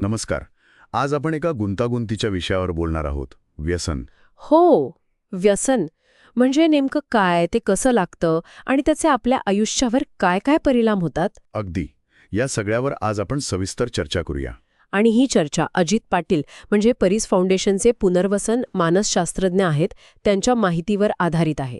नमस्कार. आज आपण एका गुंतागुंतीच्या विषयावर बोलणार आहोत. व्यसन. हो व्यसन. म्हणजे नेमकं काय ते कसं लागतं आणि त्याचे आपल्या आयुष्यावर काय काय परिणाम होतात? अगदी. या सगळ्यावर आज आपण सविस्तर चर्चा करूया. आणि ही चर्चा अजित पाटील म्हणजे परीस फाउंडेशनचे पुनर्वसन मानसशास्त्रज्ञ आहेत त्यांच्या माहितीवर आधारित आहे.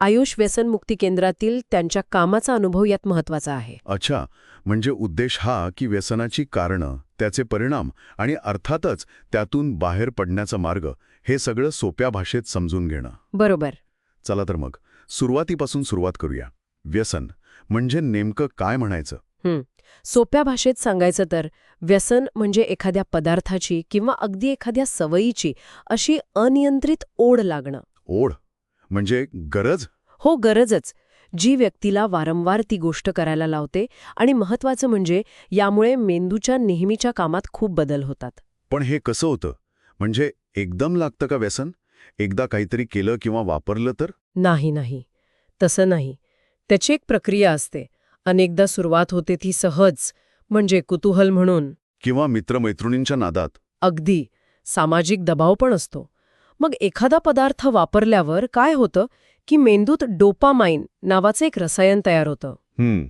आयुष व्यसन मुक्ती केंद्रातील त्यांच्या कामाचा अनुभव यात महत्त्वाचा आहे. अच्छा म्हणजे उद्देश हा की व्यसनाची कारणं त्याचे परिणाम आणि अर्थातच त्यातून बाहेर पडण्याचा मार्ग हे सगळं सोप्या भाषेत समजून घेणं. बरोबर. चला तर मग सुरुवातीपासून सुरुवात करूया. व्यसन म्हणजे नेमकं काय म्हणायचं? सोप्या भाषेत सांगायचं तर व्यसन म्हणजे एखाद्या पदार्थाची किंवा अगदी एखाद्या सवयीची अशी अनियंत्रित ओढ लागणं. ओढ? म्हणजे गरज? हो गरजच. जी व्यक्तीला वारंवार ती गोष्ट करायला लावते आणि महत्वाचं म्हणजे यामुळे मेंदूच्या नेहमीच्या कामात खूप बदल होतात. पण हे कसं होतं? म्हणजे एकदम लागतं का व्यसन? एकदा काहीतरी केलं किंवा वापरलं तर? नाही नाही. तसं नाही. त्याची एक प्रक्रिया असते. अनेकदा सुरुवात होते ती सहज म्हणजे कुतूहल म्हणून. किंवा मित्रमैत्रिणींच्या नादात? अगदी. सामाजिक दबाव पण असतो. मग एखादा पदार्थ वापरल्यावर काय होतं की मेंदूत डोपामाइन नावाचं एक रसायन तयार होतं. हम्म.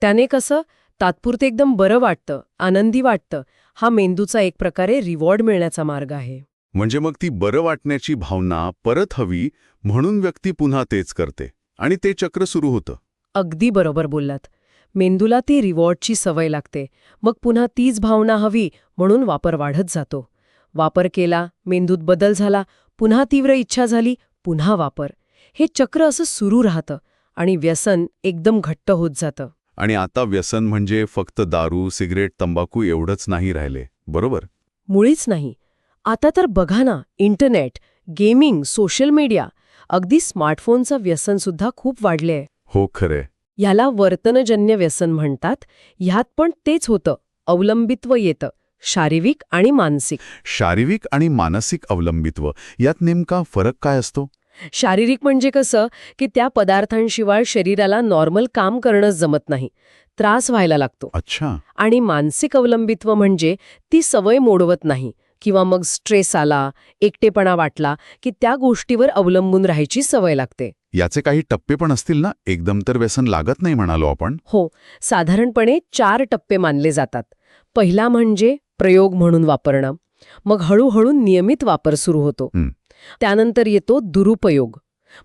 त्याने कसं तात्पुरते एकदम बरं वाटतं आनंदी वाटतं हा मेंदूचा एक प्रकारे रिवॉर्ड मिळण्याचा मार्ग आहे. म्हणजे मग ती बरं वाटण्याची भावना परत हवी म्हणून व्यक्ती पुन्हा तेच करते आणि ते चक्र सुरू होतं. अगदी बरोबर बोललात. मेंदूला ती रिवॉर्डची सवय लागते. मग पुन्हा तीच भावना हवी म्हणून वापर वाढत जातो. वापर केला मेंदूत बदल झाला पुन्हा तीव्र इच्छा झाली पुन्हा वापर. हे चक्र असं सुरू राहतं आणि व्यसन एकदम घट्ट होत जातं. आणि आता व्यसन म्हणजे फक्त दारू सिगरेट तंबाखू एवढंच नाही राहिले बरोबर? मुळीच नाही. आता तर बघा ना इंटरनेट गेमिंग सोशल मीडिया अगदी स्मार्टफोनचं व्यसनसुद्धा खूप वाढले हो खरे ह्याला वर्तनजन्य व्यसन म्हणतात ह्यात पण तेच होतं अवलंबित्व येतं. शारीरिक आणि मानसिक. शारीरिक आणि मानसिक अवलंबित्व यात नेमका फरक काय असतो? शारीरिक म्हणजे कसं की त्या पदार्थांशिवाय शरीराला नॉर्मल काम करणंच जमत नाही त्रास व्हायला लागतो. अच्छा. आणि मानसिक अवलंबित्व म्हणजे ती सवय मोडवत नाही किंवा मग स्ट्रेस आला एकटेपणा वाटला की त्या गोष्टीवर अवलंबून राहायची सवय लागते. याचे काही टप्पे पण असतील ना? एकदम तर व्यसन लागत नाही म्हणालो आपण. हो साधारणपणे चार टप्पे मानले जातात. पहिला म्हणजे प्रयोग म्हणून वापरणं. मग हळूहळू नियमित वापर सुरू होतो. त्यानंतर येतो दुरुपयोग.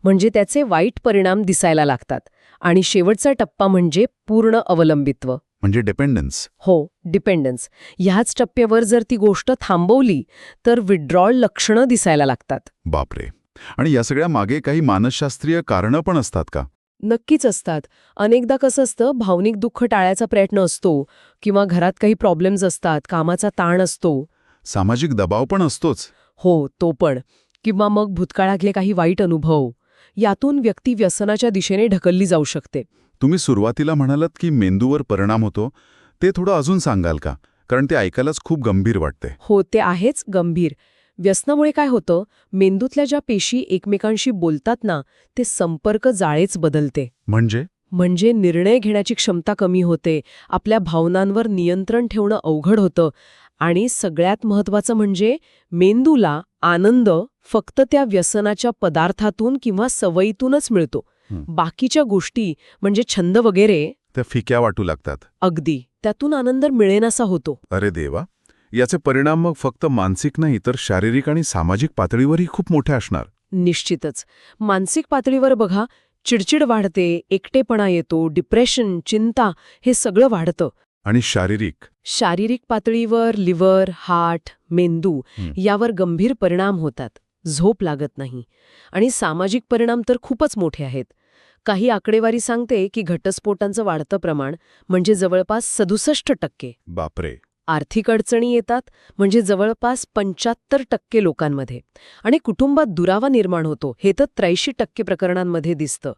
म्हणजे त्याचे वाईट परिणाम दिसायला लागतात. आणि शेवटचा टप्पा म्हणजे पूर्ण अवलंबित्व. म्हणजे डिपेंडन्स हो डिपेंडन्स ह्याच टप्प्यावर जर ती गोष्ट थांबवली तर विड्रॉल लक्षणं दिसायला लागतात. बापरे. आणि या सगळ्या मागे काही मानसशास्त्रीय कारणं पण असतात का? नक्कीच असतात. अनेकदा कसं असतं भावनिक दुःख टाळायचा प्रयत्न असतो किंवा घरात काही प्रॉब्लेम्स असतात कामाचा ताण असतो. सामाजिक दबाव पण असतोच. हो तो पण. किंवा मग भूतकाळातले काही वाईट अनुभव. यातून व्यक्ती व्यसनाच्या दिशेने ढकलली जाऊ शकते. तुम्ही सुरुवातीला म्हणालात की मेंदूवर परिणाम होतो. ते थोडं अजून सांगाल का? कारण ते ऐकायलाच खूप गंभीर वाटते हो ते आहेच गंभीर. व्यसनामुळे काय होतं? मेंदूतल्या ज्या पेशी एकमेकांशी बोलतात ना ते संपर्क जाळेच बदलते. म्हणजे? म्हणजे निर्णय घेण्याची क्षमता कमी होते आपल्या भावनांवर नियंत्रण ठेवणं अवघड होतं आणि सगळ्यात महत्वाचं म्हणजे मेंदूला आनंद फक्त त्या व्यसनाच्या पदार्थातून किंवा सवयीतूनच मिळतो. बाकीच्या गोष्टी म्हणजे छंद वगैरे त्या फिक्या वाटू लागतात. अगदी. त्यातून आनंद मिळेनासा होतो. अरे देवा. याचे परिणाम मग फक्त मानसिक नाही तर शारीरिक आणि सामाजिक पातळीवरही खूप मोठे असणार. निश्चितच. मानसिक पातळीवर बघा चिडचिड वाढते एकटेपणा येतो डिप्रेशन चिंता हे सगळं वाढतं. आणि शारीरिक? शारीरिक पातळीवर लिव्हर हार्ट मेंदू. यावर गंभीर परिणाम होतात. झोप लागत नाही. आणि सामाजिक परिणाम तर खूपच मोठे आहेत. काही आकडेवारी सांगते की घटस्फोटांचं वाढतं प्रमाण म्हणजे जवळपास सदुसष्ट टक्के. बापरे. आर्थिक अडचणी येतात म्हणजे जवळपास पंच्याहत्तर टक्के लोकांमध्ये. आणि कुटुंबात दुरावा निर्माण होतो हे तर त्र्याऐंशी टक्के प्रकरणांमध्ये दिसतं.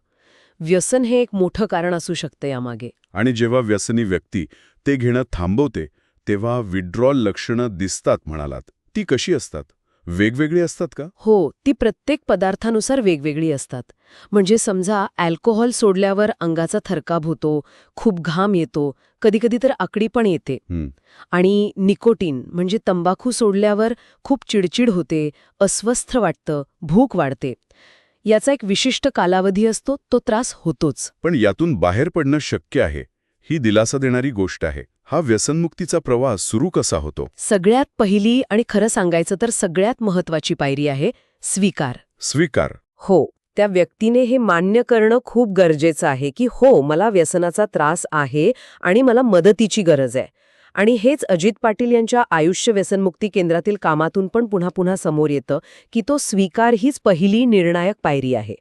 व्यसन हे एक मोठं कारण असू शकतं यामागे. आणि जेव्हा व्यसनी व्यक्ती ते घेणं थांबवते तेव्हा विड्रॉल लक्षणं दिसतात म्हणालात. ती कशी असतात? वेगवेगळी असतात का? हो ती प्रत्येक पदार्थानुसार वेगवेगळी असतात. म्हणजे समजा अल्कोहोल सोडल्यावर अंगाचा थरकाप होतो खूप घाम येतो कधीकधी तर आकडी पण येते. आणि निकोटीन म्हणजे तंबाखू सोडल्यावर खूप चिडचिड होते अस्वस्थ वाटतं भूक वाढते. याचा एक विशिष्ट कालावधी असतो तो त्रास होतोच. पण यातून बाहेर पडणं शक्य आहे ही दिलासा देणारी गोष्ट आहे. हा व्यसनमुक्तीचा प्रवास सुरू कसा होतो? सगळ्यात पहिली आणि खरं सांगायचं तर सगळ्यात महत्वाची पायरी आहे स्वीकार. स्वीकार. हो त्या व्यक्तीने हे मान्य करणं खूप गरजेचं आहे की हो मला व्यसनाचा त्रास आहे आणि मला मदतीची गरज आहे. आणि हेच अजित पाटील यांच्या आयुष्य व्यसनमुक्ती केंद्रातील कामातून पण पुन्हा पुन्हा समोर येतं की तो स्वीकार हीच पहिली निर्णायक पायरी आहे.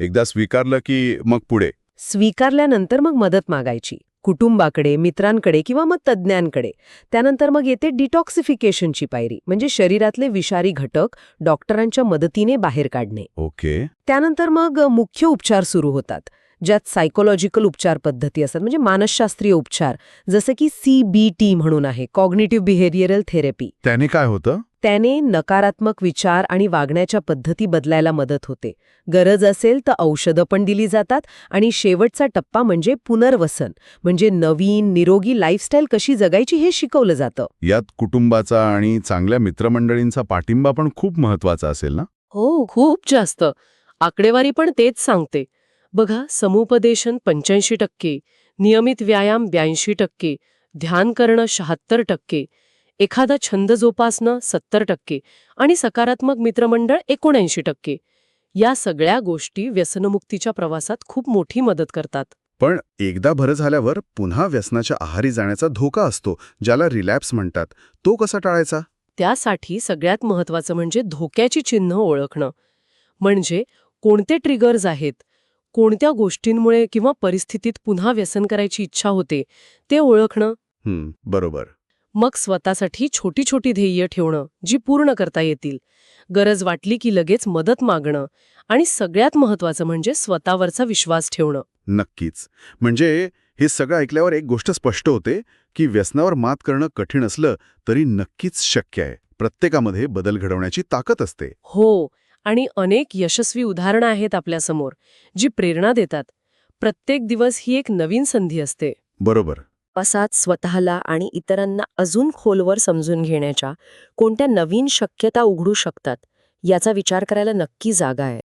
एकदा स्वीकारलं की मग पुढे? स्वीकारल्यानंतर मग मदत मागायची. कुटुंबाकडे मित्रांकडे किंवा मग तज्ज्ञांकडे. त्यानंतर मग येते डिटॉक्सिफिकेशनची पायरी म्हणजे शरीरातले विषारी घटक डॉक्टरांच्या मदतीने बाहेर काढणे. ओके. त्यानंतर मग मुख्य उपचार सुरू होतात ज्यात सायकोलॉजिकल उपचार पद्धती असतात म्हणजे मानसशास्त्रीय उपचार जसं की सी बी टी म्हणून आहे कॉग्निटिव्ह बिहेवियरल थेरपी त्याने काय होतं? त्याने नकारात्मक विचार आणि वागण्याच्या पद्धती बदलायला मदत होते. गरज असेल तर औषधं पण दिली जातात आणि शेवटचा टप्पा म्हणजे पुनर्वसन म्हणजे नवीन निरोगी लाईफस्टाईल कशी जगायची हे शिकवलं जातं. यात कुटुंबाचा आणि चांगल्या मित्रमंडळींचा पाठिंबा पण खूप महत्त्वाचा असेल ना? हो खूप जास्त. आकडेवारी पण तेच सांगते. बघा समुपदेशन पंच्याऐंशी टक्के नियमित व्यायाम ब्याऐंशी टक्के ध्यान करणं शहात्तर टक्के एखादा छंद जोपासणं सत्तर टक्के आणि सकारात्मक मित्रमंडळ एकोणऐंशी टक्के. या सगळ्या गोष्टी व्यसनमुक्तीच्या प्रवासात खूप मोठी मदत करतात. पण एकदा बरं झाल्यावर पुन्हा व्यसनाच्या आहारी जाण्याचा धोका असतो ज्याला रिलॅप्स म्हणतात. तो कसा टाळायचा? त्यासाठी सगळ्यात महत्वाचं म्हणजे धोक्याची चिन्ह ओळखणं. म्हणजे कोणते ट्रिगर्स आहेत कोणत्या गोष्टींमुळे किंवा परिस्थितीत पुन्हा व्यसन करायची इच्छा होते ते ओळखणं. बरोबर. मग स्वतःसाठी छोटी छोटी ध्येय ठेवणं जी पूर्ण करता येतील. गरज वाटली की लगेच मदत मागणं आणि सगळ्यात महत्वाचं म्हणजे स्वतःवरचा विश्वास ठेवणं. नक्कीच. म्हणजे हे सगळं ऐकल्यावर एक गोष्ट स्पष्ट होते की व्यसनावर मात करणं कठीण असलं तरी नक्कीच शक्य आहे. प्रत्येकामध्ये बदल घडवण्याची ताकद असते. हो आणि अनेक यशस्वी उदाहरणं आहेत आपल्यासमोर जी प्रेरणा देतात. प्रत्येक दिवस ही एक नवीन संधी असते. बरोबर. प्रवासात स्वतःला आणि इतरांना अजून खोलवर समजून घेण्याच्या कोणत्या नवीन शक्यता उघडू शकतात याचा विचार करायला नक्की जागा आहे.